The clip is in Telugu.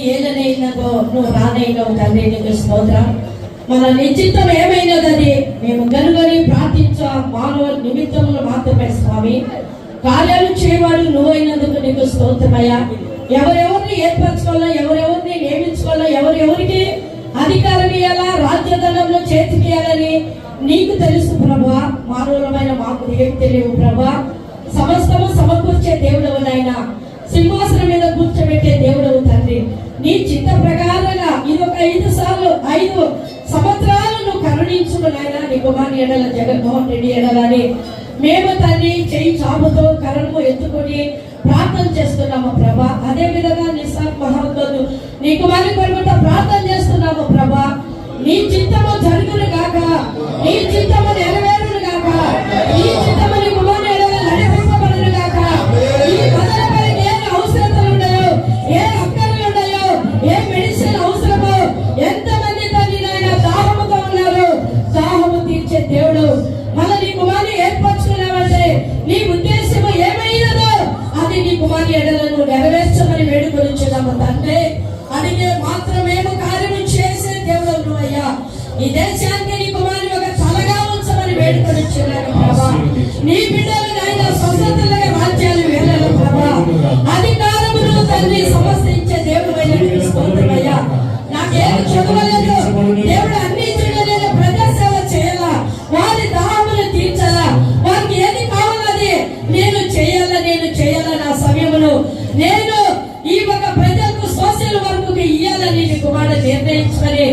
ఏదైనదో నువ్వు రానైనావు తండ్రి నీకు స్తోత్రం మన నిశ్చితం ఏమైనదని మేము కనుగొని ప్రార్థించ మానవ నిమిత్తములు మాత్రమే స్వామి కార్యాలు చేయవాడు నువ్వైనందుకు నీకు స్తోత్రమయ్యా ఎవరెవరిని ఏర్పరచుకోవాలా ఎవరెవరిని నియమించుకోవాలా ఎవరెవరికి అధికారం ఇవ్వాలా రాజ్యదండంలో చేతికి నీకు తెలుసు ప్రభా మానవులమైన మాకు ఏం తెలియవు ప్రభా సమస్తము సమకూర్చే దేవుడవు ఐదు సార్లు ఐదు సంవత్సరాలు నువ్వు కరుణించుకు నాయన నీ కుమారుని ఎడల జగన్మోహన్ రెడ్డి ఎడలని. మేము తండ్రి చేయి చాపుతో కరణము ఎత్తుకొని ప్రార్థన చేస్తున్నాము ప్రభా. అదే విధంగా నిస్సార్ మహమ్మద్ నీ కుమారి కొడుకుంట ప్రార్థన చేస్తున్నాము ప్రభా. నీ చిత్తము జరుగును కాక నీ చిత్తము ఈ దేశాన్ని నీ కుమారుని ఒక తలగా ఉంచమని వేడుకొనిచ్చున్నాను బాబా నీ బిడ్డలు నాయన స్వతంత్రులుగా రాజ్యాలు వేళలు ప్రభా. అధికారమును తల్లి సమస్తించే దేవుడు అయిన స్తోత్రమయ్యా నాకేం చదవలేదు దేవుడు అన్ని ప్రజా సేవ చేయాలా? వారి దాహములు తీర్చాలా? వారికి ఏది కావాలని నేను చేయాలా నేను చేయాలా నా సమయమును? నేను ఈ ఒక ప్రజలకు సోషల్ వర్క్ ఇయ్యాలని నీకు మాట నిర్ణయించుకొని